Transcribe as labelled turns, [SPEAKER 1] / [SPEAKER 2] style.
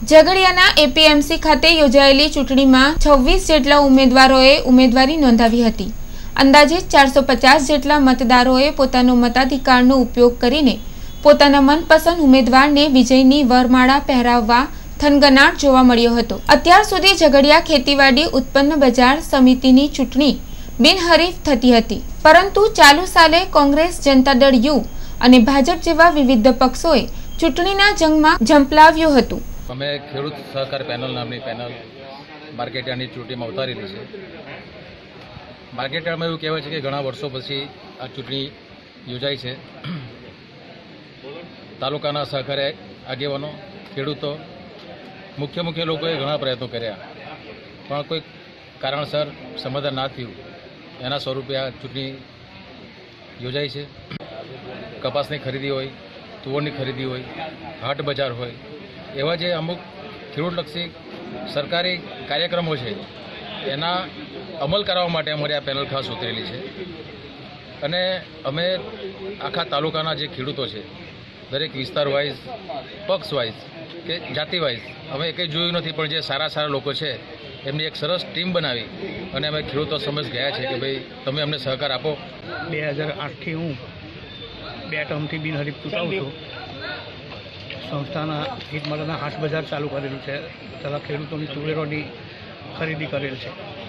[SPEAKER 1] ઝઘડિયાના APMC ખાતે યોજાયેલી ચૂંટણીમાં છવ્વીસ જેટલા ઉમેદવારોએ ઉમેદવારી નોંધાવી હતી. અંદાજે ચારસો પચાસ જેટલા મતદારોએ પોતાનો મતાધિકારનો ઉપયોગ કરીને પોતાના મનપસંદ ઉમેદવારને વિજયની વરમાળા પહેરાવવા થનગનાટ જોવા મળ્યો હતો. અત્યાર સુધી ઝઘડિયા ખેતીવાડી ઉત્પન્ન બજાર સમિતિની ચૂંટણી બિનહરીફ થતી હતી. પરંતુ ચાલુ સાલે કોંગ્રેસ જનતા દળ યુ અને ભાજપ જેવા વિવિધ પક્ષોએ ચૂંટણીના જંગમાં ઝંપલાવ્યું હતું.
[SPEAKER 2] અમે ખેડૂત સહકાર પેનલ નામની પેનલ માર્કેટયાર્ડની ચૂંટણીમાં ઉતારેલી છે. માર્કેટયાર્ડમાં એવું કહેવાય છે કે ઘણા વર્ષો પછી આ ચૂંટણી યોજાઈ છે. તાલુકાના સહકારી આગેવાનો, ખેડૂતો, મુખ્ય મુખ્ય લોકોએ ઘણા પ્રયત્નો કર્યા. પણ કોઈ કારણસર સમાધાન ના થયું. એના સ્વરૂપે આ ચૂંટણી યોજાઈ છે. કપાસની ખરીદી હોય, તુવરની ખરીદી હોય, હાટ બજાર હોય એવા જે અમુક ખેડૂતલક્ષી સરકારી કાર્યક્રમો છે, એના અમલ કરાવવા માટે અમારી આ પેનલ ખાસ ઉતરેલી છે. અને અમે આખા તાલુકાના જે ખેડૂતો છે, દરેક વિસ્તાર વાઇઝ, પક્ષ વાઇઝ કે જાતિ વાઇઝ, અમે કંઈ જોયું નથી, પણ જે સારા સારા લોકો છે, એમની એક સરસ ટીમ બનાવી અને અમે ખેડૂતો સમજ ગયા છે કે ભાઈ તમે અમને સહકાર આપો.
[SPEAKER 3] બે હજાર આઠથી હું બે ટર્મથી બિનહરીફ ચૂંટાઉં છું. સંસ્થાના હિત માટેના હાટ બજાર ચાલુ કરેલું છે. તથા ખેડૂતોની તુવેરોની ખરીદી કરેલ છે.